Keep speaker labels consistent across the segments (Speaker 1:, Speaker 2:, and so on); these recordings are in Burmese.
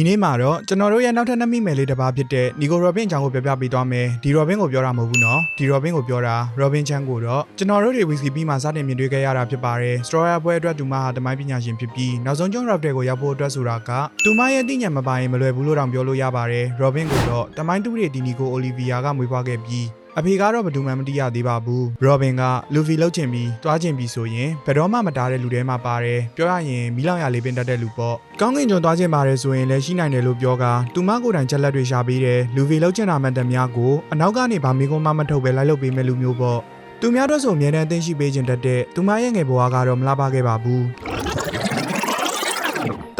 Speaker 1: ဒီနေ့မှာတော့ကျွန်တော်တို့ရဲ့နောက်ထပ်နှစ်မိမယ်လေးတစ်ပါးဖြစ်တဲ့နီကိုရောဘင်အကြောင်းကိုပြောပြပေးသွားမယ်ဒီရောဘင်ကိုပြောတာမဟုတ်ဘူးနော်ဒီရောဘင်ကိုပြောတာရောဘင်ချန်ကိုတော့ကျွန်တော်တို့တွေဝီစကီပြီးမှစတင်မြင်တွေ့ခဲ့ရတာဖြစ်ပါတယ်စတောယာပွဲအတွက်သူမဟာတမိုင်းပညာရှင်ဖြစ်ပြီးနောက်ဆုံးကျုံရပ်တဲ့ကိုရောက်ဖို့အတွက်ဆိုတာကသူမရဲ့အသိဉာဏ်မပါရင်မလွယ်ဘူးလို့တောင်ပြောလို့ရပါတယ်ရောဘင်ကိုတော့တမိုင်းတူတွေဒီနီကိုအိုလီဗီယာကမွေးဖွားခဲ့ပြီး အဖေကတော့ဘယ်သူမှမသိရသေးပါဘူး။ရောဘင်ကလူဖီလောက်ချင်ပြီးတွားချင်ပြီးဆိုရင်ဘယ်တော့မှမတားတဲ့လူထဲမှာပါတယ်။ပြောရရင်မီလောင်ရလေးပင်တတ်တဲ့လူပေါ့။ကောင်းကင်ကျွန်းတွားချင်ပါတယ်ဆိုရင်လည်းရှိနိုင်တယ်လို့ပြောကသူမကိုယ်တိုင်ချက်လက်တွေရှာပေးတယ်။လူဖီလောက်ချင်တာမှန်တယ်များကိုအနောက်ကနေဗာမီကုန်းမမထုတ်ပဲလိုက်လုပ်ပေးမဲ့လူမျိုးပေါ့။သူများတော့ဆိုအမြဲတမ်းအသိရှိပေးခြင်းတတ်တဲ့သူမရဲ့ငယ်ဘဝကတော့မလားပါခဲ့ပါဘူး။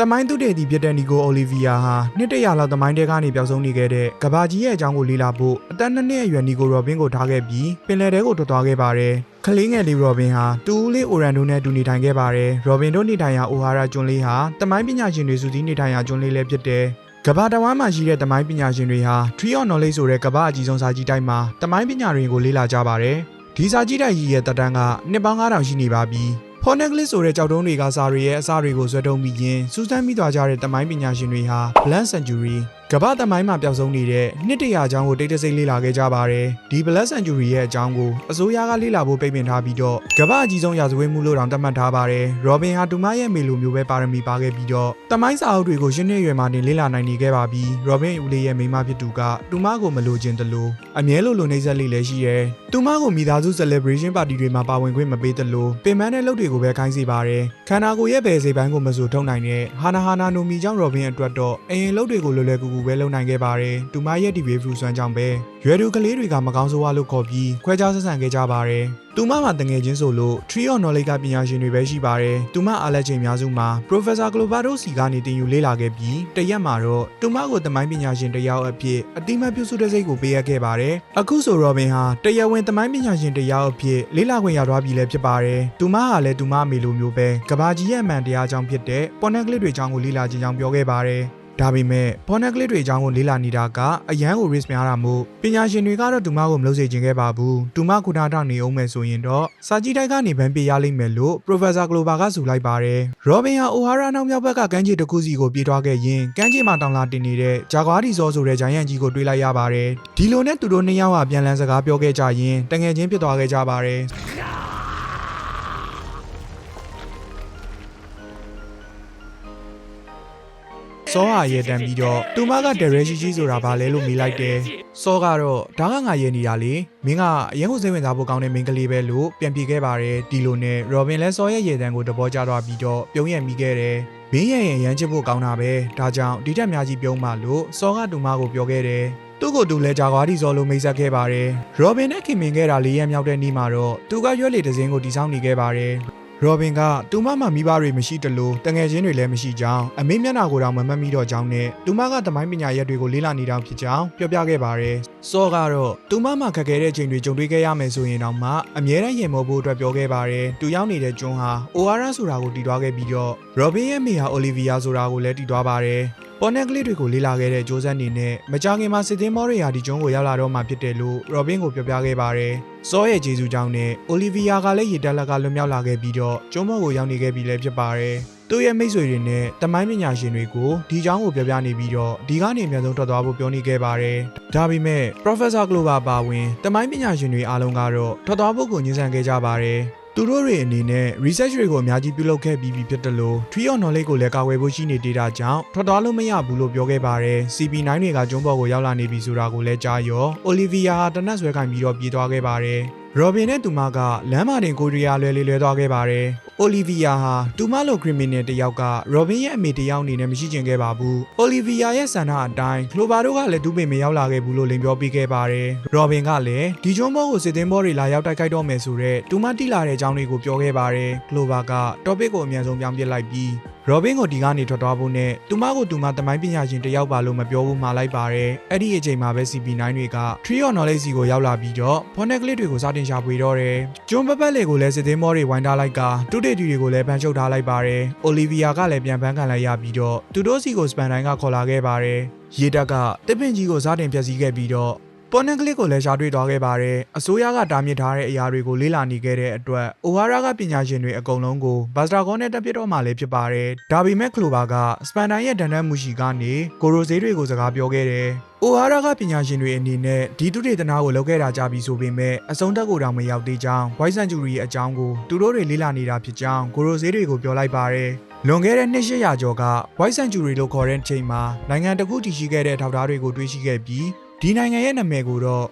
Speaker 1: တမိုင်းသူတေတီဖြစ်တဲ့နီကိုအိုလီဗီယာဟာနှစ်တရာလောက်တမိုင်းတဲကနေပျောက်ဆုံးနေခဲ့တဲ့ကဘာကြီးရဲ့အကြောင်းကိုလေ့လာဖို့အသက်နှစ်နှစ်အရွယ်နီကိုရောဘင်ကိုထားခဲ့ပြီးပင်လယ်ထဲကိုထွက်သွားခဲ့ပါတယ်။ကလေးငယ်လေးရောဘင်ဟာတူဦးလေးအိုရန်ဒိုနဲ့တူနေထိုင်ခဲ့ပါတယ်။ရောဘင်တို့နေထိုင်ရာအိုဟာရာကျွန်းလေးဟာတမိုင်းပညာရှင်တွေစုစည်းနေထိုင်ရာကျွန်းလေးလည်းဖြစ်တယ်။ကဘာတဝမ်းမှာရှိတဲ့တမိုင်းပညာရှင်တွေဟာ Tree of Knowledge ဆိုတဲ့ကဘာအကြီးဆုံးစာကြည့်တိုက်မှာတမိုင်းပညာတွေကိုလေ့လာကြပါတယ်။ဒီစာကြည့်တိုက်ကြီးရဲ့တက်တန်းကနှစ်ပေါင်း9000ရှိနေပါပြီ။ ဖော်နက်ကလစ်ဆိုတဲ့ကြောက်တုံးတွေကစာတွေရဲ့အစာတွေကိုဇွဲတုံးပြီးရင်စူးစမ်းမိသွားကြတဲ့တမိုင်းပညာရှင်တွေဟာ Blank Century ကမ္ဘာတမိုင်းမှာပျောက်ဆုံးနေတဲ့နှစ်တရာအကြောင်းကိုတိတ်တဆိတ်လေ့လာခဲ့ကြပါတယ်။ဒီ Blank Century ရဲ့အကြောင်းကိုအစိုးရကလေ့လာဖို့ပိတ်ပင်ထားပြီးတော့ကမ္ဘာအကြီးဆုံးရာဇဝတ်မှုလို့တောင်သတ်မှတ်ထားပါတယ်။ Robin ဟာတူမရဲ့မေလိုမျိုးပဲပါရမီပါခဲ့ပြီးတော့တမိုင်းစာအုပ်တွေကိုရှင်းနေရွယ်မှာတင်လေ့လာနိုင်နေခဲ့ပါပြီ။ Robin ဦးလေးရဲ့မိန်းမဖြစ်သူကတူမကိုမလိုချင်တယ်လို့အမြဲလိုလိုနှိမ့်ဆက်လေးလည်းရှိရဲ။တူမကိုမိသားစု celebration party တွေမှာပါဝင်ခွင့်မပေးတယ်လို့ပင်ပန်းတဲ့လုပ်တွေကိုပဲခိုင်းစေပါတယ်။ခန္ဓာကိုယ်ရဲ့ဘယ်စေပိုင်းကိုမဆိုထုတ်နိုင်တဲ့ဟာနာဟာနာနိုမီကြောင့် Robin အတွက်တော့အရင်လုပ်တွေကိုလွယ်လွယ်ကူကူပဲလုပ်နိုင်ခဲ့ပါတယ်။တူမရဲ့ဒီဘေးဖရူဆွမ်းကြောင့်ပဲရွယ်သူကလေးတွေကမကောင်းဆိုးဝါးလို့ခေါ်ပြီးခွဲခြားဆက်ဆံခဲ့ကြပါတယ်။တူမမှာတငယ်ချင်းဆိုလို့ Tree of Knowledge ကပညာရှင်တွေပဲရှိပါတယ်။တူမအားလက်ချိန်များစုမှာ Professor Clovado စီကနေတင်ယူလေ့လာခဲ့ပြီးတရက်မှာတော့တူမကိုတမိုင်းပညာရှင်တစ်ယောက်အဖြစ်အတိမတ်ပြုစုတဲ့စိတ်ကိုပေးအပ်ခဲ့ပါတယ်။အခုဆို Robin ဟာတရားဝင်တမိုင်းပညာရှင်တစ်ယောက်အဖြစ်လေ့လာခွင့်ရသွားပြီလည်းဖြစ်ပါတယ်။တူမဟာလည်းတူမအမေလိုမျိုးပဲကဘာကြီးရဲ့အမှန်တရားအကြောင်းဖြစ်တဲ့ပေါ်နက်ကလစ်တွေအကြောင်းကိုလေ့လာခြင်းကြောင့်ပြောခဲ့ပါတယ်။ ဒါပေမဲ့ပေါ်နက်ကလစ်တွေအကြောင်းကိုလေ့လာနေတာကအရန်ကို risk များတာမို့ပညာရှင်တွေကတော့ဒူမကိုမလုပ်စေချင်ခဲ့ပါဘူးဒူမခုနာထောက်နေအောင်မယ်ဆိုရင်တော့စာကြည့်တိုက်ကနေဗန်ပေးရလိမ့်မယ်လို့ Professor Glover ကဆိုလိုက်ပါတယ် Robin ဟာ O'Hara နောက်မြောက်ဘက်ကကမ်းခြေတစ်ခုစီကိုပြေးသွားခဲ့ရင်ကမ်းခြေမှာတောင်လာတင်နေတဲ့ဂျာဂွာဒီဇောဆိုတဲ့ဂျိုင်းယန်ကြီးကိုတွေ့လိုက်ရပါတယ်ဒီလိုနဲ့သူတို့နှစ်ယောက်ဟာပြန်လည်စကားပြောခဲ့ကြရင်တငယ်ချင်းဖြစ်သွားခဲ့ကြပါတယ် စောဟာရဲတန်ပြီးတော့သူမကဒရဲရှိရှိဆိုတာဘာလဲလို့မေးလိုက်တယ်။စောကတော့ဒါကငါရဲနေတာလေမင်းကအရင်ကိုစိတ်ဝင်စားဖို့ကောင်းတဲ့မိန်းကလေးပဲလို့ပြန်ပြေခဲ့ပါတယ်ဒီလိုနဲ့ရောဘင်လဲစောရဲ့ရဲတန်ကိုတဘောကျသွားပြီးတော့ပြုံးရမိခဲ့တယ်။ဘင်းရဲ့ရင်ရမ်းချစ်ဖို့ကောင်းတာပဲဒါကြောင့်ဒီတက်များကြီးပြုံးမှလို့စောကတူမကိုပြောခဲ့တယ်။သူ့ကိုတူလဲဂျာကွာဒီဇော်လိုမိတ်ဆက်ခဲ့ပါတယ်။ရောဘင်နဲ့ခင်မင်ခဲ့တာလေးရက်မြောက်တဲ့နေ့မှာတော့သူကရွက်လေတစင်းကိုတီဆောက်နေခဲ့ပါတယ်။ ရောဘင်ကတူမမှမိဘတွေမရှိတလို့တငယ်ချင်းတွေလည်းမရှိကြောင်းအမေမျက်နှာကိုတောင်မမှတ်မိတော့ကြောင်းနဲ့တူမကတမိုင်းပညာရက်တွေကိုလေ့လာနေတောင်ဖြစ်ကြောင်းပြောပြခဲ့ပါတယ်။စောကတော့တူမမှခက်ခဲတဲ့ချိန်တွေကြုံတွေ့ခဲ့ရမယ်ဆိုရင်တော့မှအမြဲတမ်းရင်မောဖို့အတွက်ပြောခဲ့ပါတယ်။တူရောက်နေတဲ့ကျွန်းဟာအိုအာရာဆိုတာကိုတည်သွားခဲ့ပြီးတော့ရောဘင်ရဲ့မိဟာအိုလီဗီယာဆိုတာကိုလည်းတည်သွားပါတယ်။ ပေါ်နက်ကလေးတွေကိုလေ့လာခဲ့တဲ့ဂျိုးစန်နေနဲ့မကြာခင်မှာစစ်သင်းမောတွေရာဒီကျွန်းကိုရောက်လာတော့မှဖြစ်တယ်လို့ရော်ဘင်းကိုပြောပြခဲ့ပါတယ်။စောရဲ့ဂျေဇူးကြောင့်နဲ့အိုလီဗီယာကလည်းရေတက်လက်ကလွတ်မြောက်လာခဲ့ပြီးတော့ကျွန်းမောကိုရောက်နေခဲ့ပြီလည်းဖြစ်ပါတယ်။သူ့ရဲ့မိတ်ဆွေတွေနဲ့တမိုင်းပညာရှင်တွေကိုဒီကြောင်းကိုပြောပြနေပြီးတော့ဒီကနေအများဆုံးထွက်သွားဖို့ပြောနေခဲ့ပါတယ်။ဒါပေမဲ့ Professor Glover ပါဝင်တမိုင်းပညာရှင်တွေအားလုံးကတော့ထွက်သွားဖို့ကိုညှဉ်းဆန်ခဲ့ကြပါတယ်။ သူတို့တွေအနေနဲ့ research တွေကိုအများကြီးပြုလုပ်ခဲ့ပြီးပြီဖြစ်တယ်လို့ Tree of Knowledge ကိုလည်းကာကွယ်ဖို့ရှိနေသေးတာကြောင့်ထွက်သွားလို့မရဘူးလို့ပြောခဲ့ပါတယ်။ CP9 တွေကကျွန်းပေါ်ကိုရောက်လာနေပြီဆိုတာကိုလည်းကြားရော Olivia ဟာတနက်ဆွဲခိုင်းပြီးတော့ပြေးသွားခဲ့ပါတယ်။ Robin နဲ့သူမကလမ်းမတင်ကိုရီးယားလွဲလေးလွဲသွားခဲ့ပါတယ်။ Olivia ဟာသူမလို criminal တယောက်က Robin ရဲ့အမေတယောက်အနေနဲ့မရှိချင်ခဲ့ပါဘူး။ Olivia ရဲ့ဆန္ဒအတိုင်း Clover တို့ကလည်းသူ့ပင်မရောက်လာခဲ့ဘူးလို့လိန်ပြောပေးခဲ့ပါတယ်။ Robin ကလည်းဒီကျွန်းဘောကိုစစ်သင်းဘောတွေလာရောက်တိုက်ခိုက်တော့မယ်ဆိုတော့သူမတိလာတဲ့အကြောင်းတွေကိုပြောခဲ့ပါတယ်။ Clover က topic ကိုအမြန်ဆုံးပြောင်းပြလိုက်ပြီး Robin ကိုဒီကနေထွက်သွားဖို့နဲ့သူမကိုသူမတမိုင်းပညာရှင်တယောက်ပါလို့မပြောဘူးမှာလိုက်ပါတယ်။အဲ့ဒီအချိန်မှာပဲ CP9 တွေက Tree of Knowledge စီကိုရောက်လာပြီးတော့ Bonnet ကလေးတွေကိုစတင်ရှာဖွေတော့တယ်။ကျွန်းပတ်ပတ်လေကိုလည်းစစ်သင်းမောတွေဝိုင်းထားလိုက်ကတူတေတီတွေကိုလည်းဖမ်းချုပ်ထားလိုက်ပါတယ်။ Olivia ကလည်းပြန်ဖမ်းခံလိုက်ရပြီးတော့သူတို့စီကိုစပန်တိုင်းကခေါ်လာခဲ့ပါတယ်။ရေတက်ကတစ်ပင်ကြီးကိုစတင်ဖျက်ဆီးခဲ့ပြီးတော့ ပေါ်နက်ကလစ်ကိုလည်းရှာတွေ့သွားခဲ့ပါတယ်အစိုးရကတားမြစ်ထားတဲ့အရာတွေကိုလေ့လာနေခဲ့တဲ့အတွက်အိုဟာရာကပညာရှင်တွေအကုန်လုံးကိုဘတ်စတာကောနဲ့တက်ပြစ်တော့မှလည်းဖြစ်ပါတယ်ဒါပေမဲ့ကလိုဘာကစပန်တိုင်းရဲ့ဒဏ္ဍတ်မှုရှိကနေကိုရိုဈေးတွေကိုစကားပြောခဲ့တယ်အိုဟာရာကပညာရှင်တွေအနေနဲ့ဒီတုတေသနာကိုလုပ်ခဲ့တာကြပြီဆိုပေမဲ့အဆုံးတက်ကိုတောင်မရောက်သေးကြောင်းဝိုင်းဆန်ဂျူရီရဲ့အကြောင်းကိုသူတို့တွေလေ့လာနေတာဖြစ်ကြောင်းကိုရိုဈေးတွေကိုပြောလိုက်ပါတယ်လွန်ခဲ့တဲ့နှစ်800ကျော်က White Century လို့ခေါ်တဲ့အချိန်မှာနိုင်ငံတစ်ခုတည်ရှိခဲ့တဲ့ထောက်ထားတွေကိုတွေ့ရှိခဲ့ပြီး ဒီနိုင်ငံရဲ့နာမည်ကိုတော့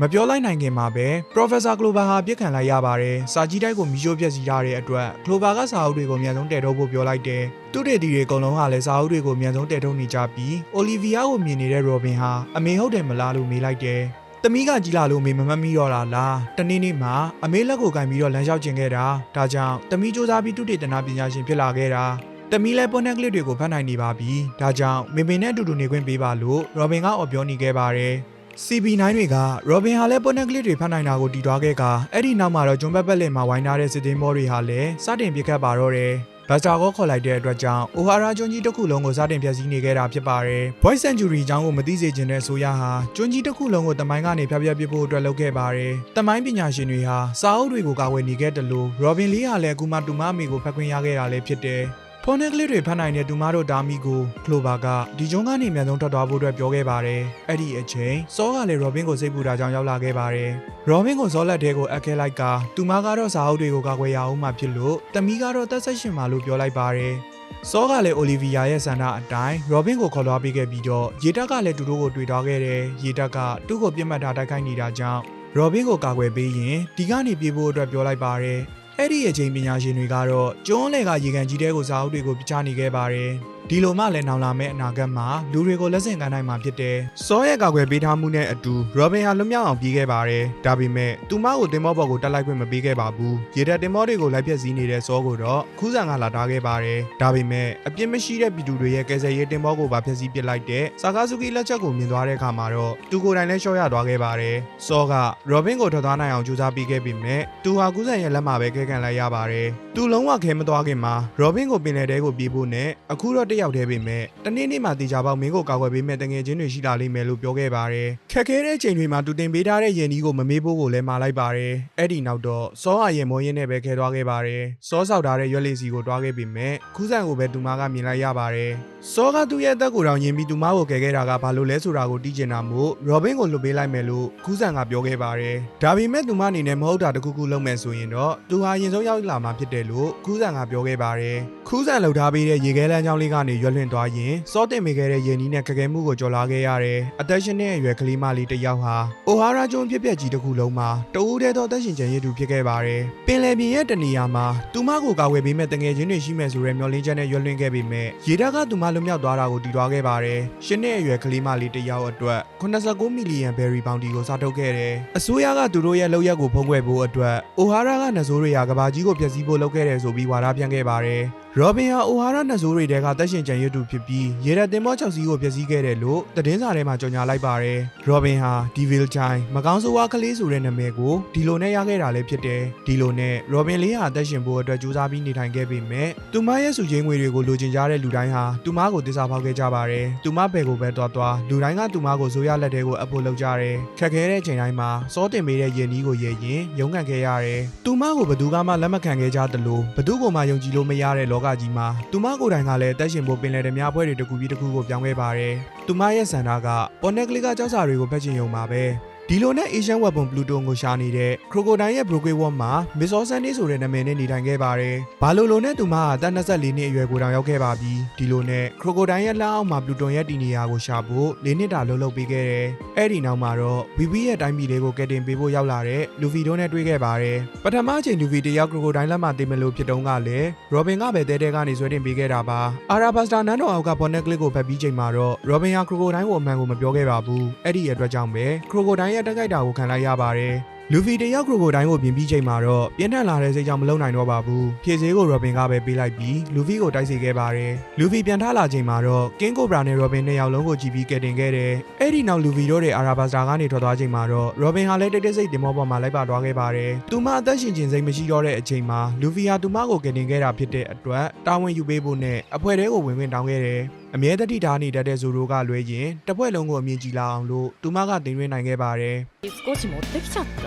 Speaker 1: မပြောလိုက်နိုင်ခင်မှာပဲ Professor Clover ဟာပြစ်ခံလိုက်ရပါတယ်။စာကြီးတိုက်ကိုမီးရှို့ပြက်စီးထားတဲ့အတွက် Clover ကစာအုပ်တွေကိုအမြန်ဆုံးတည်ထုတ်ဖို့ပြောလိုက်တယ်။သူတေတီတွေအကုန်လုံးဟာလည်းစာအုပ်တွေကိုအမြန်ဆုံးတည်ထုတ်နေကြပြီး Olivia ကိုမြင်နေတဲ့ Robin ဟာအမေဟုတ်တယ်မလားလို့မေးလိုက်တယ်။သမီးကကြီးလာလို့မေမမတ်မိတော့တာလားတနေ့နေ့မှာအမေလက်ကိုကင်ပြီးတော့လမ်းလျှောက်ကျင်ခဲ့တာဒါကြောင့်သမီးစူးစမ်းပြီးတုတေတနာပညာရှင်ဖြစ်လာခဲ့တာ တမီလဲပွန်နက်ကလစ်တွေကိုဖတ်နိုင်နေပါပြီ။ဒါကြောင့်မေမေနဲ့အတူတူနေခွင့်ပေးပါလို့ရော်ဘင်ကအော်ပြောနေခဲ့ပါတယ်။ CB9 တွေကရော်ဘင်ဟာလည်းပွန်နက်ကလစ်တွေဖတ်နိုင်တာကိုတည်သွားခဲ့ကအဲ့ဒီနောက်မှာတော့ဂျွန်ဘက်ဘက်လင်မှာဝိုင်းထားတဲ့စစ်သေးမောတွေဟာလည်းစတင်ပြစ်ခတ်ပါတော့တယ်။ဘတ်စတာကိုခေါ်လိုက်တဲ့အတွက်ကြောင့်အိုဟာရာကျွန်းကြီးတစ်ခုလုံးကိုစတင်ဖျက်ဆီးနေခဲ့တာဖြစ်ပါတယ်။ Voice Century အကြောင်းကိုမသိစေချင်တဲ့အစိုးရဟာကျွန်းကြီးတစ်ခုလုံးကိုတမိုင်းကနေဖျက်ပြက်ပစ်ဖို့အတွက်လုပ်ခဲ့ပါတယ်။တမိုင်းပညာရှင်တွေဟာစာအုပ်တွေကိုကာဝယ်နေခဲ့တယ်လို့ Robin Lee ဟာလည်းအခုမှတူမအမေကိုဖတ်ခွင့်ရခဲ့တာလည်းဖြစ်တယ်။ ဖုန်းနဲ့ကလေးတွေဖတ်နိုင်တဲ့သူမတို့ဒါမီကိုကလိုဘာကဒီကျုံကနေအမြန်ဆုံးထွက်သွားဖို့အတွက်ပြောခဲ့ပါတယ်။အဲ့ဒီအချိန်စောကလည်းရောဘင်ကိုစိတ်ပူတာကြောင့်ရောက်လာခဲ့ပါတယ်။ရောဘင်ကိုစောလက်ထဲကိုအပ်ခဲလိုက်ကသူမကတော့စာအုပ်တွေကိုကာကွယ်ရအောင်မှဖြစ်လို့တမီကတော့တက်ဆက်ရှင်ပါလို့ပြောလိုက်ပါတယ်။စောကလည်းအိုလီဗီယာရဲ့ဆန္ဒအတိုင်းရောဘင်ကိုခေါ်သွားပေးခဲ့ပြီးတော့ရေတက်ကလည်းသူတို့ကိုတွေ့သွားခဲ့တယ်။ရေတက်ကသူ့ကိုပြစ်မှတ်ထားတိုက်ခိုက်နေတာကြောင့်ရောဘင်ကိုကာကွယ်ပေးရင်ဒီကနေပြေးဖို့အတွက်ပြောလိုက်ပါတယ်။ အဲ့ဒီအချိန်ပညာရှင်တွေကတော့ကျွန်းလေကရေကန်ကြီးတဲကိုစာအုပ်တွေကိုပြချနေခဲ့ပါတယ်။ ဒီလိုမှလည်းနောင်လာမယ့်အနာဂတ်မှာလူတွေကိုလက်ဆင့်ကမ်းနိုင်မှာဖြစ်တယ်။စောရဲ့ကာကွယ်ပေးထားမှုနဲ့အတူရောဘင်ဟာလွတ်မြောက်အောင်ပြေးခဲ့ပါတယ်။ဒါပေမဲ့သူမကိုတင်မောဘော်ကိုတက်လိုက်ခွင့်မပေးခဲ့ပါဘူး။ရေတပ်တင်မောတွေကိုလိုက်ဖြတ်စည်းနေတဲ့စောကိုတော့ခူးဆန်ကလာထားခဲ့ပါတယ်။ဒါပေမဲ့အပြစ်မရှိတဲ့ပြည်သူတွေရဲ့ကယ်ဆယ်ရေးတင်မောကိုပါဖျက်ဆီးပစ်လိုက်တဲ့ဆာကာဆူကီလက်ချက်ကိုမြင်သွားတဲ့အခါမှာတော့သူကိုယ်တိုင်လည်းရှော့ရသွားခဲ့ပါတယ်။စောကရောဘင်ကိုထွက်သွားနိုင်အောင်ကြိုးစားပေးခဲ့ပေမဲ့သူဟာကူးဆန်ရဲ့လက်မှာပဲခဲခံလိုက်ရပါတယ်။ သူလုံးဝခဲမသွားခင်မှာရောဘင်ကိုပင်လယ်ထဲကိုပြေးဖို့နဲ့အခုတော့တယောက်တည်းပေမဲ့တနေ့နေ့မှာတေချာပေါက်မင်းကိုကာကွယ်ပေးမဲ့တငယ်ချင်းတွေရှိလာလိမ့်မယ်လို့ပြောခဲ့ပါတယ်။ခက်ခဲတဲ့ချိန်တွေမှာတူတင်ပေးထားတဲ့ရင်ကြီးကိုမမေးဖို့ကိုလည်းမှာလိုက်ပါတယ်။အဲ့ဒီနောက်တော့စောဟာရင်မောရင်းနဲ့ပဲခဲသွားခဲ့ပါတယ်။စောဆောက်ထားတဲ့ရွက်လေးစီကိုတွားခဲ့ပေမဲ့ခူးဆန်ကိုပဲသူမကမြင်လိုက်ရပါတယ်။စောကသူ့ရဲ့အသက်ကိုတောင်ယင်ပြီးသူမကိုကယ်ခဲ့တာကဘာလို့လဲဆိုတာကိုတီးကျင်တာမို့ရောဘင်ကိုလွတ်ပေးလိုက်မယ်လို့ခူးဆန်ကပြောခဲ့ပါတယ်။ဒါပေမဲ့သူမအနေနဲ့မဟုတ်တာတခုခုလုပ်မယ်ဆိုရင်တော့သူဟာရင်ဆုံးရောက်လာမှာဖြစ်တယ်လို့ခူးဆန်ကပြောခဲ့ပါတယ်။ ခူးဆန်လှုပ်ထားပေးတဲ့ရေခဲလမ်းကြောင်းလေးကနေရွက်လွင့်သွားရင်စောတင်မိခဲ့တဲ့ရင်နီးနဲ့ခက်ခဲမှုကိုကြော်လာခဲ့ရတယ်။အသက်ရှင်တဲ့အရွယ်ကလေးမလေးတစ်ယောက်ဟာအိုဟာရာကျွန်းဖြစ်ပျက်ကြီးတစ်ခုလုံးမှာတဦးတည်းသောအသက်ရှင်ကျန်ရည်သူဖြစ်ခဲ့ပါတယ်။ပင်လယ်ပြင်ရဲ့တနေရာမှာသူမကိုကာဝယ်ပေးမဲ့တငယ်ချင်းတွေရှိမယ်ဆိုတဲ့မျှော်လင့်ချက်နဲ့ရွက်လွင့်ခဲ့ပေမဲ့ရေတပ်ကသူမလွတ်မြောက်သွားတာကိုတည်သွားခဲ့ပါတယ်။ရှင်းတဲ့အရွယ်ကလေးမလေးတစ်ယောက်အတွက်89မီလီယံဘယ်ရီပေါင်တီကိုစားထုတ်ခဲ့တယ်။အစိုးရကသူတို့ရဲ့လောက်ရက်ကိုဖုံးကွယ်ဖို့အတွက်အိုဟာရာကနဇိုးတွေကကဘာကြီးကိုဖျက်ဆီးဖို့လုပ်ခဲ့တယ်ဆိုပြီးဝါဒပြန့်ခဲ့ပါတယ်။ ရောဘင်ဟာအိုဟာရနဇိုးတွေတဲကတက်ရှင်ကြံရွတ်သူဖြစ်ပြီးရေရတင်မော6စီးကိုဖျက်ဆီးခဲ့တယ်လို့သတင်းစာထဲမှာကြေညာလိုက်ပါတယ်။ရောဘင်ဟာဒီဗီလ်ချိုင်မကောင်းဆိုးဝါးကလေးဆိုတဲ့နာမည်ကိုဒီလိုနဲ့ရခဲ့တာလည်းဖြစ်တယ်။ဒီလိုနဲ့ရောဘင်လေးဟာတက်ရှင်ဖို့အတွက်ကြိုးစားပြီးနေထိုင်ခဲ့ပေမဲ့သူမရဲ့စုချင်းငွေတွေကိုလိုချင်ကြတဲ့လူတိုင်းဟာသူမကိုတစ္ဆာဖောက်ခဲ့ကြပါတယ်။သူမဘယ်ကိုပဲသွားသွားလူတိုင်းကသူမကိုဆိုရလက်တဲကိုအပ်ဖို့လုပ်ကြတယ်။ခက်ခဲတဲ့ချိန်တိုင်းမှာစောတင်ပေးတဲ့ရင်နီးကိုရဲရင်ရုန်းကန်ခဲ့ရတယ်။သူမကိုဘယ်သူကမှလက်မခံခဲ့ကြသလိုဘယ်သူကိုမှယုံကြည်လို့မရတဲ့လောကကြီးမှာသူမကိုယ်တိုင်ကလည်းတက်ရှင်ဖို့ပင်လယ်ဓမြအဖွဲ့တွေတစ်ခုပြီးတစ်ခုကိုပြောင်းခဲ့ပါတယ်။သူမရဲ့ဆန္ဒကပေါ်နက်ကလစ်ကကြောက်စာတွေကိုဖက်ချင်ရုံပါပဲ။ ဒီလိုနဲ့ Asian Weapon Pluton ကိုရှာနေတဲ့ Crocodile ရဲ့ Brockway War မှာ Miss Sunday ဆိုတဲ့နာမည်နဲ့နေထိုင်ခဲ့ပါတယ်။ဘာလို့လို့နဲ့သူမကတက်24နှစ်အရွယ်ကိုတောင်ရောက်ခဲ့ပါပြီ။ဒီလိုနဲ့ Crocodile ရဲ့လက်အောက်မှာ Pluton ရဲ့တည်နေရာကိုရှာဖို့၄နှစ်တာလှုပ်လှုပ်ပေးခဲ့တယ်။အဲ့ဒီနောက်မှာတော့ VV ရဲ့တိုင်းပြည်လေးကိုကယ်တင်ပေးဖို့ရောက်လာတဲ့ Luffy တို့နဲ့တွေ့ခဲ့ပါတယ်။ပထမအချိန် Luffy တယောက် Crocodile လက်မှာတင်မလို့ဖြစ်တုန်းကလည်း Robin ကပဲတဲတဲကနေဆွဲတင်ပေးခဲ့တာပါ။ Arabasta နန်းတော်အောက်က Bonnet Click ကိုဖက်ပြီးချိန်မှာတော့ Robin ဟာ Crocodile ကိုအမှန်ကိုမပြောခဲ့ပါဘူး။အဲ့ဒီအတွက်ကြောင့်ပဲ Crocodile ရဲ့တက်ကြိုက်တာကိုခံလိုက်ရပါတယ်။လူဖီတယောက်ခရိုကိုတိုင်းကိုပြင်ပြီးချိန်မှာတော့ပြင်းထန်လာတဲ့စိတ်ကြောင့်မလုံနိုင်တော့ပါဘူး။ဖြည့်စည်းကိုရော်ဘင်ကပဲပေးလိုက်ပြီးလူဖီကိုတိုက်စီခဲ့ပါတယ်။လူဖီပြန်ထလာချိန်မှာတော့ကင်းကိုဘရာနဲ့ရော်ဘင်နှစ်ယောက်လုံးကိုကြည့်ပြီးကယ်တင်ခဲ့တယ်။အဲ့ဒီနောက်လူဖီတို့တွေအာရာဘတ်စတာကနေထွက်သွားချိန်မှာတော့ရော်ဘင်ဟာလည်းတိတ်တိတ်ဆိတ်တင်မောပေါ်မှာလိုက်ပါသွားခဲ့ပါတယ်။သူမအသက်ရှင်ခြင်းစိတ်မရှိတော့တဲ့အချိန်မှာလူဖီဟာသူမကိုကယ်တင်ခဲ့တာဖြစ်တဲ့အတွက်တာဝန်ယူပေးဖို့နဲ့အဖွဲတဲကိုဝင်ဝင်တောင်းခဲ့တယ်။အမြဲတတိထားနေတတ်တဲ့ဇိုရိုကလွဲရင်တစ်ဖွဲ့လုံးကိုအမြင်ကြည့်လာအောင်လို့သူမကတင်သွင်းနိုင်ခဲ့ပါတယ်
Speaker 2: 少し持ってきちゃった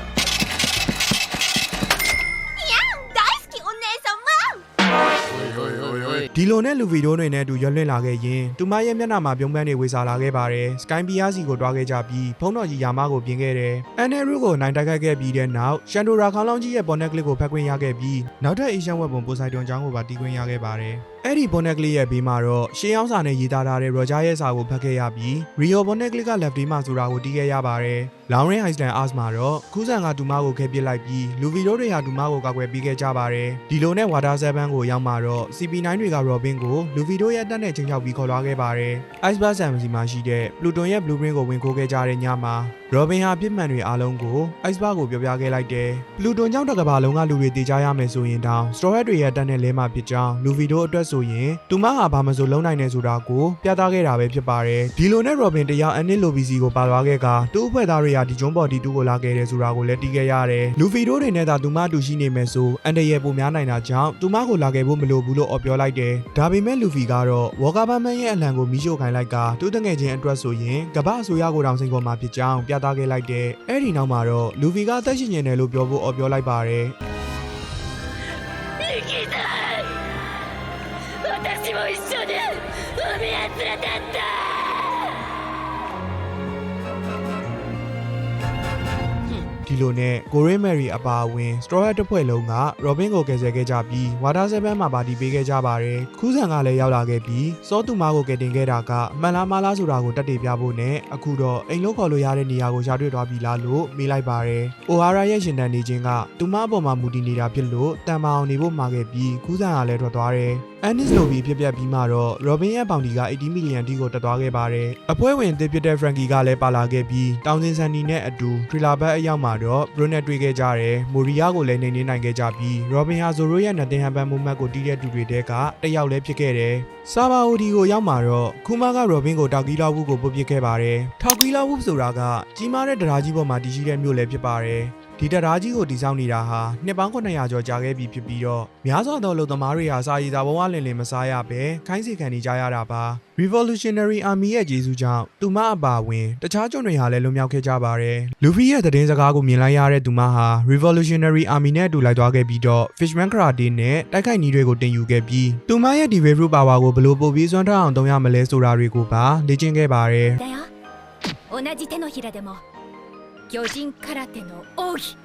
Speaker 3: 大好きお姉様
Speaker 1: ဒီလိုနဲ့လူဗီတို့တွေနဲ့အတူရွက်လွင့်လာခဲ့ရင်သူမရဲ့မျက်နှာမှာပြုံးပန်းတွေဝေစာလာခဲ့ပါတယ်စကိုင်းပီယာစီကိုတွားခဲ့ကြပြီးဖုံးတော်ကြီးယာမကိုပြင်ခဲ့တယ်အန်နယ်ရူကိုနိုင်တိုက်ခိုက်ခဲ့ပြီးတဲ့နောက်ရှန်ဒိုရာခေါင်းလောင်းကြီးရဲ့ဘောနက်ကလစ်ကိုဖက်ခွင့်ရခဲ့ပြီးနောက်ထပ်အေရှန်ဝက်ပုံပိုဆိုင်တွန်ချောင်းကိုပါတီးခွင့်ရခဲ့ပါတယ် အဲ့ဒီဘောနက်ကလစ်ရဲ့ဘေးမှာတော့ရှေးအောင်စာနဲ့ရေးသားထားတဲ့ရော်ဂျာရဲ့စာကိုဖတ်ခဲ့ရပြီးရီယိုဘောနက်ကလစ်ကလက်ဖ်ဒီမှာဆိုတာကိုတီးခဲ့ရပါတယ်လောင်ရင်အိုက်စလန်အာစ်မှာတော့ခူးဆန်ကဒူမာကိုခဲပစ်လိုက်ပြီးလူဗီတို့တွေဟာဒူမာကိုကောက်ွယ်ပေးခဲ့ကြပါတယ်ဒီလိုနဲ့ဝါတာ7ကိုရောက်မှာတော့ CP9 တွေကရော်ဘင်ကိုလူဗီတို့ရဲ့တက်နဲ့ချင်းချောက်ပြီးခေါ်လွှားခဲ့ပါတယ်။ Iceberg Sam စီမှာရှိတဲ့ပလူတွန်ရဲ့ blueprint ကိုဝင်ခိုးခဲ့ကြတဲ့ညမှာရော်ဘင်ဟာပြစ်မှန်တွေအားလုံးကို Iceberg ကိုပြောပြခဲ့လိုက်တယ်။ပလူတွန်ကြောင့်တစ်ကမ္ဘာလုံးကလူတွေတေချရမယ်ဆိုရင်တောင် Straw Hat တွေရဲ့တက်နဲ့လဲမှာဖြစ်ကြောင်းလူဗီတို့အတွက်ဆိုရင်သူမဟာဘာမှမဆိုလုံးနိုင်နေဆိုတာကိုပြသခဲ့တာပဲဖြစ်ပါတယ်။ဒီလိုနဲ့ Robin တရားအန်နစ်လိုဘီစီကိုပါသွားခဲ့ကသူ့အဖွဲ့သားတွေကဒီဂျွန်ဘော်ဒီတူကိုလာခဲ့တယ်ဆိုတာကိုလည်းတီးခဲ့ရတယ်။လူဗီတို့တွေနဲ့သာသူမတူရှိနေမယ်ဆိုအန်တရဲ့ပုံများနိုင်တာကြောင့်သူမကိုလာခဲ့ဖို့မလိုဘူးလို့အော်ပြောလိုက်တယ်။ဒါပေမဲ့လူဗီကတော့ဝေါ်ကာဘန်မန်ရဲ့အလံကိုမီးရှို့ခိုင်းလိုက်ကသူ့တငယ်ချင်းအတွက်ဆိုရင်ကမ္ဘာအစိုးရကိုတောင်စိန်ခေါ်မှာဖြစ်ကြောင်းပြသခဲ့လိုက်တယ်။အဲ့ဒီနောက်မှာတော့လူဗီကအသက်ရှင်နေတယ်လို့ပြောဖို့အော်ပြောလိုက်ပါတယ်။
Speaker 2: da, da, da.
Speaker 1: ကီလိုနဲ့ကိုရင်းမယ်ရီအပါအဝင် Straw Hat တစ်ဖွဲ့လုံးက Robin ကိုကယ်ဆယ်ခဲ့ကြပြီး Water 7မှာပါတီပေးခဲ့ကြပါတယ်။ခူးဆန်ကလည်းရောက်လာခဲ့ပြီးစောသူမားကိုကယ်တင်ခဲ့တာကမှန်လားမလားဆိုတာကိုတက်တည်ပြဖို့နဲ့အခုတော့အိမ်လုံးခေါ်လို့ရတဲ့နေရာကိုရှာတွေ့သွားပြီလားလို့မေးလိုက်ပါတယ်။ O'Hara ရဲ့ရှင်တန်နေခြင်းကသူမအပေါ်မှာမူတည်နေတာဖြစ်လို့တန်မာအောင်နေဖို့မှာခဲ့ပြီးခူးဆန်ကလည်းထွက်သွားတယ်။အန်နစ်လိုဘီဖြစ်ပြပြီးမှတော့ရောဘင်ရဲ့ပေါင်ဒီက80မီလီယံတိကိုတက်သွားခဲ့ပါတယ်။အဖွဲ့ဝင်သစ်ဖြစ်တဲ့ဖရန်ကီကလည်းပါလာခဲ့ပြီးတောင်စင်ဆန်နီနဲ့အတူထရီလာဘတ်အရောက်မှာတော့ Brunet တွေ့ခဲ့ကြတယ်။ Moria ကိုလည်းနှိမ်နှင်းနိုင်ခဲ့ကြပြီး Robin ဟာ Zoro ရဲ့ Nothing Happen Moment ကိုတီးတဲ့သူတွေတဲကတစ်ယောက်လည်းဖြစ်ခဲ့တယ်။ Saba Odi ကိုရောက်မှာတော့ခုမက Robin ကိုတောက်ကီလာဝုကိုပုတ်ပစ်ခဲ့ပါတယ်။ထောက်ကီလာဝုဆိုတာကကြီးမားတဲ့တရားကြီးပေါ်မှာတည်ရှိတဲ့မြို့လည်းဖြစ်ပါတယ်။ ဒီတရားကြီးကိုတည်ဆောက်နေတာဟာနှစ်ပေါင်း900ကျော်ကြာခဲ့ပြီဖြစ်ပြီးတော့များစွာသောလူသမားတွေဟာစာရည်သာဘဝလင်လင်မစားရပဲခိုင်းစီခံနေကြရတာပါ Revolutionary Army ရဲ့ကျေးဇူးကြောင့်သူမအပါအဝင်တခြားကျွန်တွေဟာလည်းလွန်မြောက်ခဲ့ကြပါတယ်လူဖီရဲ့သတင်းစကားကိုမြင်လိုက်ရတဲ့သူမဟာ Revolutionary Army နဲ့အတူလိုက်သွားခဲ့ပြီးတော့ Fishman Karate နဲ့တိုက်ခိုက်နည်းတွေကိုတင်ယူခဲ့ပြီးသူမရဲ့ဒီ Wave Power ကိုဘယ်လိုပို့ပြီးစွမ်းထအောင်သုံးရမလဲဆိုတာတွေကိုပါလေ့ကျင့်ခဲ့ပါတယ်
Speaker 3: だよ同じ手のひらでも 魚人空手の奥義。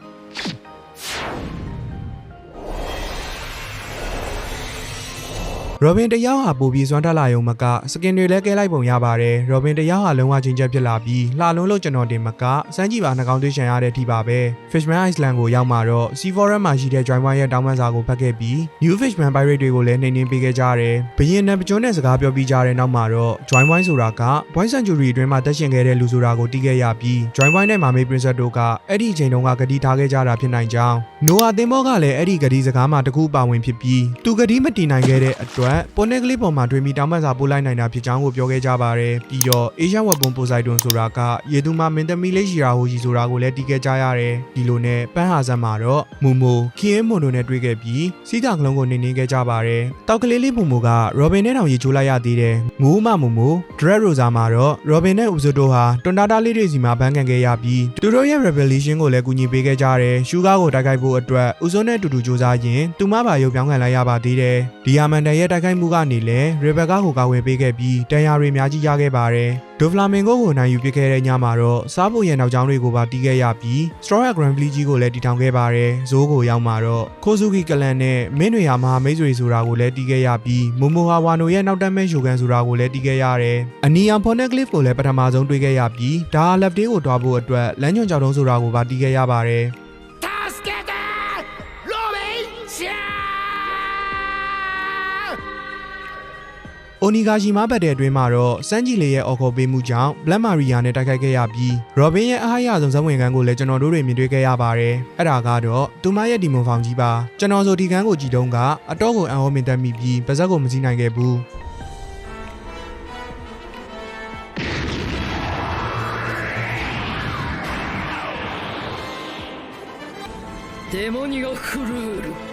Speaker 1: ရောဘင်တယောက်ဟာပိုပြီးစွမ်းထလာရုံမကစကင်တွေလည်းကဲလိုက်ပုံရပါတယ်ရောဘင်တယောက်ဟာလုံးဝချင်းချက်ဖြစ်လာပြီးလှလုံးလို့ကျွန်တော်တင်မကစမ်းကြည့်ပါနှကောင်သွေးရှန်ရတဲ့အထိပါပဲ Fishman Island ကိုရောက်မှာတော့ Sea Forum မှာရှိတဲ့ Joy One ရဲ့တောင်းပန်စာကိုဖတ်ခဲ့ပြီး New Fishman Pirate တွေကိုလည်းနှိမ်နှင်းပေးခဲ့ကြတယ်ဘရင်နံပကျွန်းနဲ့စကားပြောပြီးကြတဲ့နောက်မှာတော့ Joy One ဆိုတာက Boy Century အတွင်းမှာတက်ရှင်ခဲ့တဲ့လူဆိုတာကိုတီးခဲ့ရပြီး Joy One နဲ့ Mermaid Princess တို့ကအဲ့ဒီအချိန်တုန်းကဂတိထားခဲ့ကြတာဖြစ်နိုင်ကြောင်း Noah သင်္ဘောကလည်းအဲ့ဒီဂတိစကားမှာတခုပါဝင်ဖြစ်ပြီးသူဂတိမတည်နိုင်ခဲ့တဲ့အတွက်ပေါ်နေကလေးပေါ်မှာတွေးပြီးတောင်းပန်စာပို့လိုက်နိုင်တာဖြစ်ကြောင်းကိုပြောခဲ့ကြပါတယ်ပြီးတော့ Asian Weapon Poseidon ဆိုတာကရေသူမှာမင်းသမီးလေးရှိရာဟိုရှိဆိုတာကိုလည်းတီးခဲ့ကြရတယ်ဒီလိုနဲ့ပန်းဟာဇက်မှာတော့မူမိုခီယင်းမွန်တို့နဲ့တွေ့ခဲ့ပြီးစီးတာကလုံးကိုနေနေခဲ့ကြပါတယ်တောက်ကလေးလေးမူမိုက Robin နဲ့တောင်ရေချိုးလိုက်ရသေးတယ်ငိုးမမူမို Dread Rosa မှာတော့ Robin နဲ့ Usoto ဟာတွန်တာတာလေးတွေစီမှာဘန်းကန်ခဲ့ရပြီးသူတို့ရဲ့ Revelation ကိုလည်းကူညီပေးခဲ့ကြတယ်ရှူကားကိုတိုက်ခိုက်ဖို့အတွက် Uso နဲ့အတူတူစူးစမ်းရင်သူမပါရုပ်ပြောင်းခံလိုက်ရပါသေးတယ်ဒီယာမန်တန်ရဲ့တိုက်ခိုက်မှုကနေလည်း Rebecca ကိုကာဝယ်ပေးခဲ့ပြီးတန်ရာတွေအများကြီးရခဲ့ပါတယ်ဒိုဖလာမင်ဂိုကိုနိုင်ယူပစ်ခဲ့တဲ့ညမှာတော့စားဖို့ရန်နောက်ကျောင်းတွေကိုပါတီးခဲ့ရပြီး Straw Hat Grand Prix ကြီးကိုလည်းတီထောင်ခဲ့ပါတယ်ဇိုးကိုရောက်မှာတော့ခိုဆူကီကလန်နဲ့မင်းတွေဟာမဟာမိတ်ဆွေဆိုတာကိုလည်းတီးခဲ့ရပြီးမူမိုဟာဝါနိုရဲ့နောက်တက်မဲ့ရှူကန်ဆိုတာကိုလည်းတီးခဲ့ရတယ်အနီယံဖော်နက်ကလစ်ကိုလည်းပထမဆုံးတွေ့ခဲ့ရပြီးဒါဟာ left day ကိုတွားဖို့အတွက်လမ်းညွှန်ကြောက်တုံးဆိုတာကိုပါတီးခဲ့ရပါတယ် အိုနီဂါရှီမားဘတ်တဲ့အတွင်းမှာတော့စန်းဂျီလေးရဲ့အော်ခေါ်ပေးမှုကြောင့်ဘလက်မာရီယာနဲ့တိုက်ခိုက်ခဲ့ရပြီးရောဘင်ရဲ့အားရဆုံးဇဝင်ကန်းကိုလည်းကျွန်တော်တို့တွေမြင်တွေ့ခဲ့ရပါတယ်။အဲ့ဒါကတော့သူမရဲ့ဒီမွန်ဖောင်ကြီးပါကျွန်တော်ဆိုဒီကန်းကိုကြည်တုံးကအတော့ကိုအံ့ဩမြင်တတ်မိပြီးပါဇက်ကိုမစည်းနိုင်ခဲ့ဘူး
Speaker 2: デモニがフルール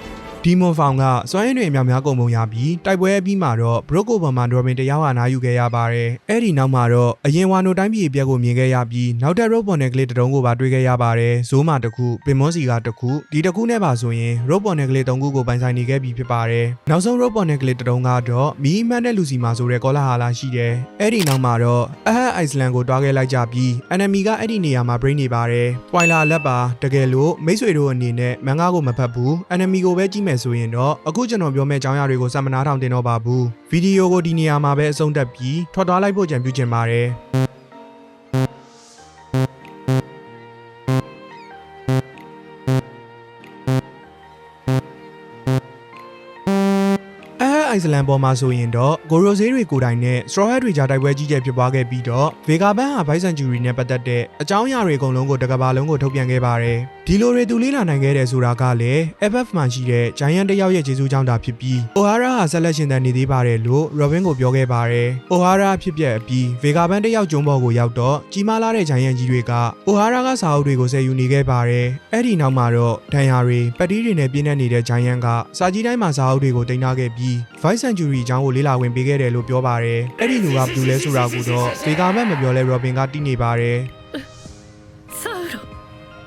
Speaker 1: ဒီမွန်ဖောင်ကစွမ်းရည်တွေအများများကုန်ပုံရပြီးတိုက်ပွဲအပြီးမှာတော့ဘရို့ကိုဘမန်ဒရိုဘင်တယောက်ဟာနားယူခဲ့ရပါတယ်အဲ့ဒီနောက်မှာတော့အရင်ဝါနိုတိုင်းပြည်အပြက်ကိုမြင်ခဲ့ရပြီးနောက်ထပ် robot နဲ့ကလေးတစ်တုံးကိုပါတွေ့ခဲ့ရပါတယ်ဇိုးမာတစ်ခုပင်မွန်စီကတစ်ခုဒီတစ်ခုနဲ့ပါဆိုရင် robot နဲ့ကလေးသုံးခုကိုပိုင်ဆိုင်နေခဲ့ပြီဖြစ်ပါတယ်နောက်ဆုံး robot နဲ့ကလေးတစ်တုံးကတော့မီးမှန်တဲ့လူစီမာဆိုတဲ့ကောလာဟာလာရှိတယ်အဲ့ဒီနောက်မှာတော့အဟတ်အိုက်စလန်ကိုတွားခဲ့လိုက်ကြပြီး enemy ကအဲ့ဒီနေရာမှာ brain နေပါတယ်။ spoiler အလက်ပါတကယ်လို့မိတ်ဆွေတို့အနေနဲ့မန်ဂါကိုမဖတ်ဘူး enemy ကိုပဲကြည့်မယ်ဆိုရင်တော့အခုကျွန်တော်ပြောမယ့်အကြောင်းအရာတွေကိုစမနာထောင်တင်တော့ပါဘူး။ဗီဒီယိုကိုဒီနေရာမှာပဲအဆုံးသတ်ပြီးထွက်သွားလိုက်ဖို့ကြံပြုချင်ပါတယ်။အဲအိုက်စလန်ပေါ်မှာဆိုရင်တော့ဂိုရိုဆေးတွေကိုယ်တိုင်နဲ့ straw hat တွေကြားတိုက်ပွဲကြီးကျယ်ဖြစ်ပွားခဲ့ပြီးတော့ဗေဂါဘန်ဟာဘိုက်ဆန်ဂျူရီနဲ့ပတ်သက်တဲ့အကြောင်းအရာတွေအကုန်လုံးကိုတစ်ကမ္ဘာလုံးကိုထုတ်ပြန်ခဲ့ပါတယ်။ဒီလိုတွေသူလေးလာနိုင်ခဲ့တယ်ဆိုတာကလည်း FF မှာရှိတဲ့ Giant တယောက်ရဲ့ကျေးဇူးကြောင့်တာဖြစ်ပြီး O'Hara ဟာဆက်လက်ရှင်သန်နေသေးပါတယ်လို့ Robin ကိုပြောခဲ့ပါတယ်။ O'Hara ဖြစ်ပြက်အပြီး Vega Band တယောက်ကျုံးပေါ်ကိုရောက်တော့ကြီးမားလာတဲ့ Giant ကြီးတွေက O'Hara ကစာအုပ်တွေကိုဆယ်ယူနေခဲ့ပါတယ်။အဲ့ဒီနောက်မှာတော့ဒဏ်ရာတွေပတ်တီးတွေနဲ့ပြင်းထန်နေတဲ့ Giant ကစာကြီးတိုင်းမှာစာအုပ်တွေကိုတင်ထားခဲ့ပြီး Vice Century အကြောင်းကိုလေ့လာဝင်ပေးခဲ့တယ်လို့ပြောပါတယ်။အဲ့ဒီလူကဘယ်သူလဲဆိုတာကိုတော့ Vega Band မပြောလဲ Robin ကတိနေပါတယ်။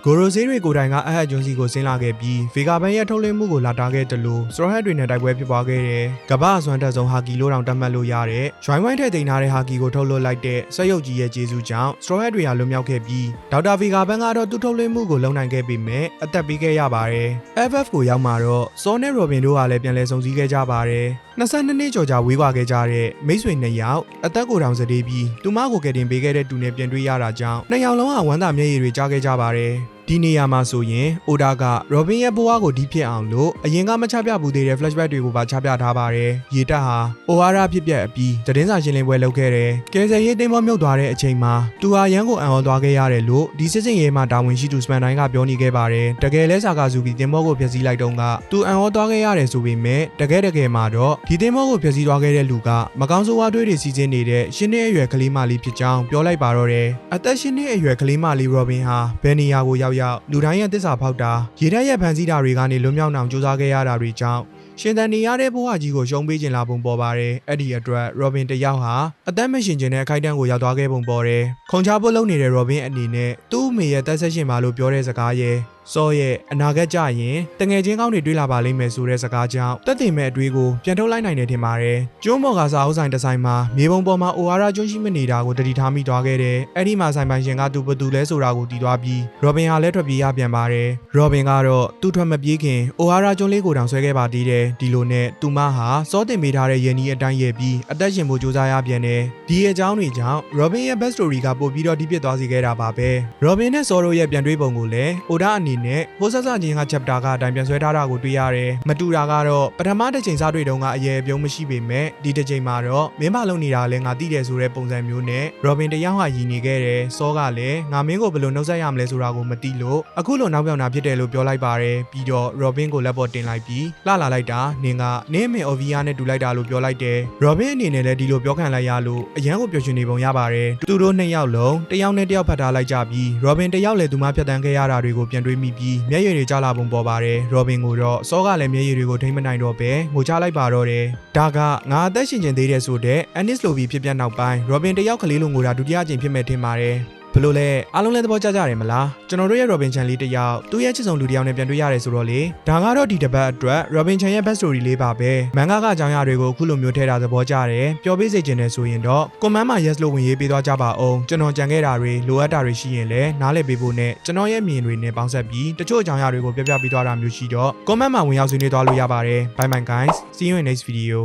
Speaker 1: ဂိုရိုဆေးတွေကိုယ်တိုင်ကအဟတ်ကျွန်းစီကိုဆင်းလာခဲ့ပြီးဗေဂါဘန်ရဲ့ထုတ်လင်းမှုကိုလာတာခဲ့တယ်လို့စရောဟက်တွေနဲ့တိုက်ပွဲဖြစ်ပွားခဲ့တယ်။ကမ္ဘာအစွမ်းတက်ဆုံးဟာကီလို့တောင်တတ်မှတ်လို့ရတဲ့ရွိုင်းဝိုင်းထဲတင်ထားတဲ့ဟာကီကိုထုတ်လွှတ်လိုက်တဲ့စက်ရုပ်ကြီးရဲ့ကျေးဇူးကြောင့်စရောဟက်တွေဟာလွတ်မြောက်ခဲ့ပြီးဒေါက်တာဗေဂါဘန်ကတော့သူ့ထုတ်လင်းမှုကိုလုံနိုင်ခဲ့ပေမဲ့အသက်ပေးခဲ့ရပါတယ်။ FF ကိုရောက်မှာတော့စောနဲ့ရိုဘင်တို့ကလည်းပြန်လည်ဆုံစည်းခဲ့ကြပါတယ်။22နှစ်ကျော်ကြာဝေးကွာခဲ့ကြတဲ့မိတ်ဆွေနှစ်ယောက်အသက်ကိုယ်တောင်စတေးပြီးသူမကိုကယ်တင်ပေးခဲ့တဲ့တူနဲ့ပြန်တွေ့ရတာကြောင့်နှစ်ယောက်လုံးကဝမ်းသာမျက်ရည်တွေကြားခဲ့ကြပါတယ်။ ဒီနေရာမှာဆိုရင်အိုဒါကရောဘင်ရဲ့ဘဝကိုဒီဖြစ်အောင်လို့အရင်ကမချပြဘူးသေးတဲ့ flashback တွေကိုပါချပြထားပါတယ်။ရေတက်ဟာအိုဟာရာဖြစ်ပျက်အပြီးသတင်းစာရှင်းလင်းပွဲလုပ်ခဲ့တယ်။ကယ်ဆယ်ရေးသိမ်းမောမြုပ်သွားတဲ့အချိန်မှာသူဟာရန်ကိုအံ့ဩသွားခဲ့ရတယ်လို့ဒီစစ်စင်ရေးမှာတာဝန်ရှိသူစပန်တိုင်းကပြောနေခဲ့ပါတယ်။တကယ်လဲဆာကာဇူကီတင်မောကိုဖျက်ဆီးလိုက်တော့ကသူအံ့ဩသွားခဲ့ရတယ်ဆိုပေမဲ့တကယ်တကယ်မှာတော့ဒီတင်မောကိုဖျက်ဆီးသွားခဲ့တဲ့လူကမကောင်းဆိုးဝါးတွေးတွေစီစဉ်နေတဲ့ရှင်းတဲ့အရွယ်ကလေးမလေးဖြစ်ကြောင်းပြောလိုက်ပါတော့တယ်။အသက်ရှင်းတဲ့အရွယ်ကလေးမလေးရောဘင်ဟာဘယ်နေရာကိုရောက်ရောက်လူတိုင်းရဲ့တစ္ဆာဖောက်တာရေတက်ရဲ့ဖန်ဆီးတာတွေကနေလွတ်မြောက်အောင်ကြိုးစားခဲ့ရတာတွေကြောင့်ရှင်သန်နေရတဲ့ဘဝကြီးကိုရှုံးပေးခြင်းလာပုံပေါ်ပါတယ်အဲ့ဒီအတွက်ရောဘင်တယောက်ဟာအသက်မရှင်ခြင်းတဲ့အခိုက်အတန့်ကိုရောက်သွားခဲ့ပုံပေါ်တယ်ခုံချဖို့လုပ်နေတဲ့ရောဘင်အနေနဲ့သူ့အမေရဲ့တက်ဆက်ရှင်ပါလို့ပြောတဲ့စကားရဲ့ စောရဲ့အနာဂတ်ကြရင်တငယ်ချင်းကောင်းတွေတွေးလာပါလိမ့်မယ်ဆိုတဲ့စကားကြောင့်တက်တင်မဲ့အတွေးကိုပြန်ထုတ်လိုက်နိုင်တယ်ထင်ပါတယ်ကျွန်းမော်ကစာအုပ်ဆိုင်တစ်ဆိုင်မှာမြေပုံပေါ်မှာအိုဟာရာကျွန်းရှိမနေတာကိုတတိထားမိသွားခဲ့တယ်အဲ့ဒီမှာဆိုင်ပိုင်ရှင်ကသူဘသူလဲဆိုတာကိုတီးသွားပြီးရောဘင်ဟာလည်းထွက်ပြေးရပြန်ပါတယ်ရောဘင်ကတော့သူ့ထွက်မပြေးခင်အိုဟာရာကျွန်းလေးကိုတောင်ဆွဲခဲ့ပါသေးတယ်ဒီလိုနဲ့သူမဟာစောတင်ပေးထားတဲ့ရန်နီအတိုင်းရဲ့ပြီးအသက်ရှင်ဖို့ကြိုးစားရပြန်တယ်ဒီအကြောင်းတွေကြောင့်ရောဘင်ရဲ့ best story ကပို့ပြီးတော့ဒီပြစ်သွားစေခဲ့တာပါပဲရောဘင်နဲ့စောတို့ရဲ့ပြန်တွေးပုံကိုလည်းအိုဒါအနေနဲ့ဟိုဆက်ဆချင်းက chapter ကအတိုင်းပြန်ဆွဲထားတာကိုတွေ့ရတယ်မတူတာကတော့ပထမတစ်ချိန်စားတွေ့တုန်းကအရေးအပြုံးမရှိပေမဲ့ဒီတစ်ချိန်မှာတော့မင်းမလုံနေတာလည်းငါသိတယ်ဆိုတဲ့ပုံစံမျိုးနဲ့ရောဘင်တယောက်ဟာရည်နေခဲ့တယ်စောကလည်းငါမင်းကိုဘယ်လိုနှုတ်ဆက်ရမလဲဆိုတာကိုမသိလို့အခုလိုနောက်ပြောင်တာဖြစ်တယ်လို့ပြောလိုက်ပါတယ်ပြီးတော့ရောဘင်ကိုလက်ပေါ်တင်လိုက်ပြီးလှလာလိုက်တာနင်ကနင်းမင်အော်ဗီယာနဲ့တူလိုက်တာလို့ပြောလိုက်တယ်ရောဘင်အနေနဲ့လည်းဒီလိုပြောခံလိုက်ရလို့အရန်ကိုပျော်ရွှင်နေပုံရပါတယ်သူတို့နှစ်ယောက်လုံးတယောက်နဲ့တယောက်ဖတ်ထားလိုက်ကြပြီးရောဘင်တယောက်လည်းသူမဖြတ်တန်းခဲ့ရတာတွေကိုပြန်တွေးမိပြီးမျက်ရည်တွေကျလာပုံပေါ်ပါတယ်ရောဘင်ကိုတော့စောကလည်းမျက်ရည်တွေကိုထိမ့်မနိုင်တော့ပဲငိုချလိုက်ပါတော့တယ်ဒါကငါအသက်ရှင်ကျင်သေးတယ်ဆိုတဲ့အန်နစ်လိုဘီဖြစ်ပြနောက်ပိုင်းရောဘင်တယောက်ကလေးလိုငိုတာဒုတိယအကြိမ်ဖြစ်မဲ့ထင်ပါတယ် ဘယ်လိုလဲအားလုံးလည်းသဘောကျကြတယ်မလားကျွန်တော်တို့ရဲ့ Robin Chan လေးတစ်ယောက်သူ့ရဲ့ချစ်ဆုံးလူတစ်ယောက်နဲ့ပြန်တွေ့ရတယ်ဆိုတော့လေဒါကတော့ဒီတစ်ပတ်အတွက် Robin Chan ရဲ့ best story လေးပါပဲမန်ဂါကအကြောင်းအရာတွေကိုအခုလိုမျိုးထည့်တာသဘောကျတယ်ပျော်ပေးစေချင်တယ်ဆိုရင်တော့ comment မှာ yes လို့ဝင်ရေးပေးသွားကြပါအောင်ကျွန်တော်ကြံခဲ့တာတွေလိုအပ်တာတွေရှိရင်လည်းနားလည်ပေးဖို့နဲ့ကျွန်တော်ရဲ့မြင်တွေနဲ့ပေါင်းစပ်ပြီးတချို့အကြောင်းအရာတွေကိုပြပြပေးသွားတာမျိုးရှိတော့ comment မှာဝင်ရောက်ဆွေးနွေးသွားလို့ရပါတယ် bye bye guys see you in next video